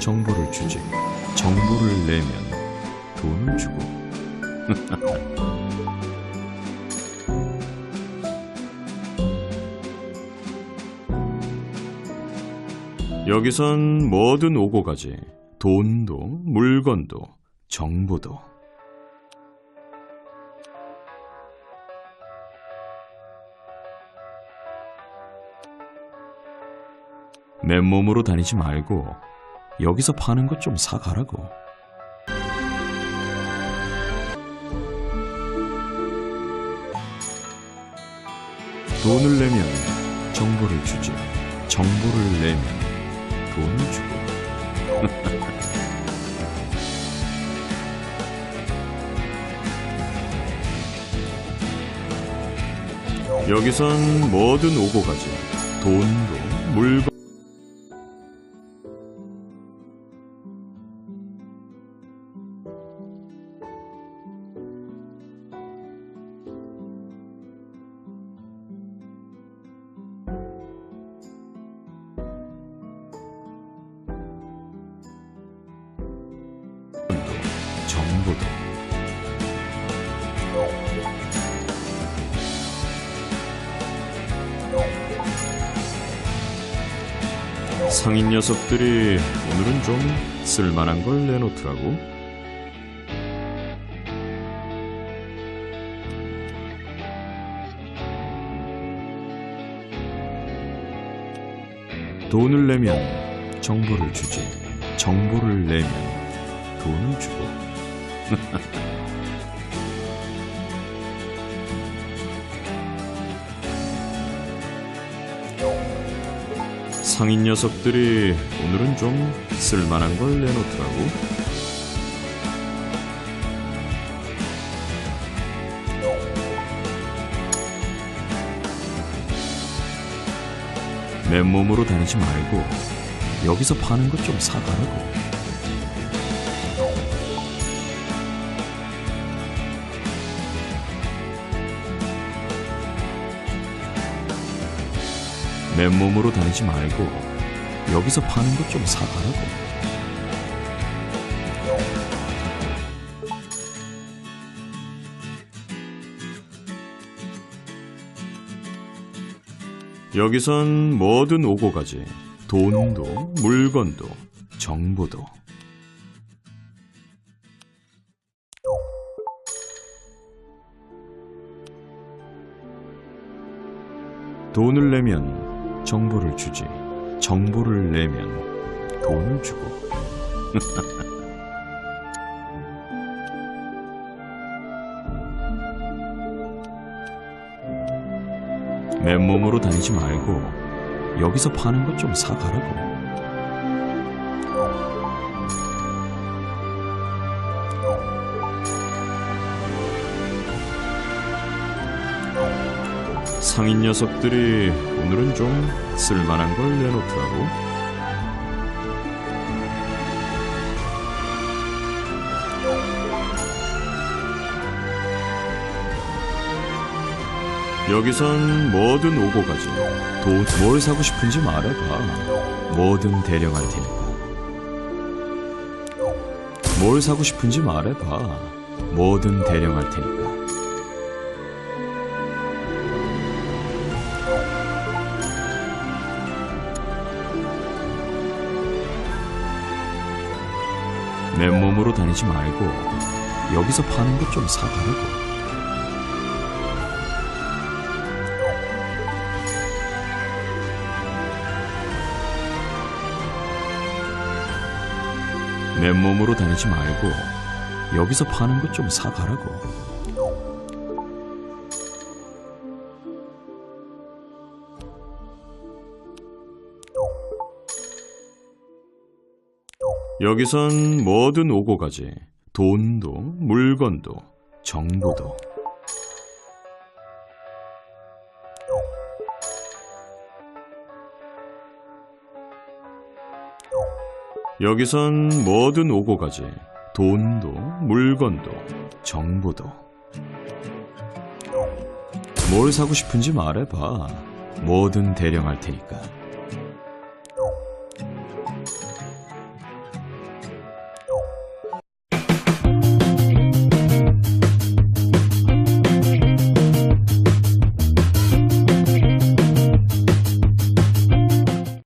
정보를 주지. 정보를 내면 돈을 주고. 여기선 뭐든 오고 가지. 돈도, 물건도, 정보도. 맨몸으로 다니지 말고 여기서 파는 것 좀 사가라고. 돈을 내면 정보를 주지. 정보를 내면 돈을 주고. 여기선 뭐든 오고 가지. 돈도, 물건. 상인 녀석들이 오늘은 좀 쓸만한 걸 내놓더라고. 돈을 내면 정보를 주지. 정보를 내면 돈을 주고. 상인 녀석들이 오늘은 좀 쓸만한 걸 내놓더라고. 맨몸으로 다니지 말고 여기서 파는 것 좀 사가라고. 맨몸으로 다니지 말고 여기서 파는 것 좀 사가라고. 여기선 뭐든 오고 가지. 돈도, 물건도, 정보도. 돈을 내면 정보를 주지. 정보를 내면 돈을 주고. 맨몸으로 다니지 말고 여기서 파는 것 좀 사가라고. 상인 녀석들이 오늘은 좀 쓸만한 걸 내놓더라고. 여기선 뭐든 오고 가지. 돈, 뭘 사고 싶은지 말해봐. 뭐든 대령할 테니까. 뭘 사고 싶은지 말해봐. 뭐든 대령할 테니까. 맨몸으로 다니지 말고 여기서 파는 것 좀 사가라고. 맨몸으로 다니지 말고 여기서 파는 것 좀 사가라고. 여기선 뭐든 오고 가지. 돈도, 물건도, 정보도. 여기선 뭐든 오고 가지. 돈도, 물건도, 정보도. 뭘 사고 싶은지 말해봐. 뭐든 대령할 테니까.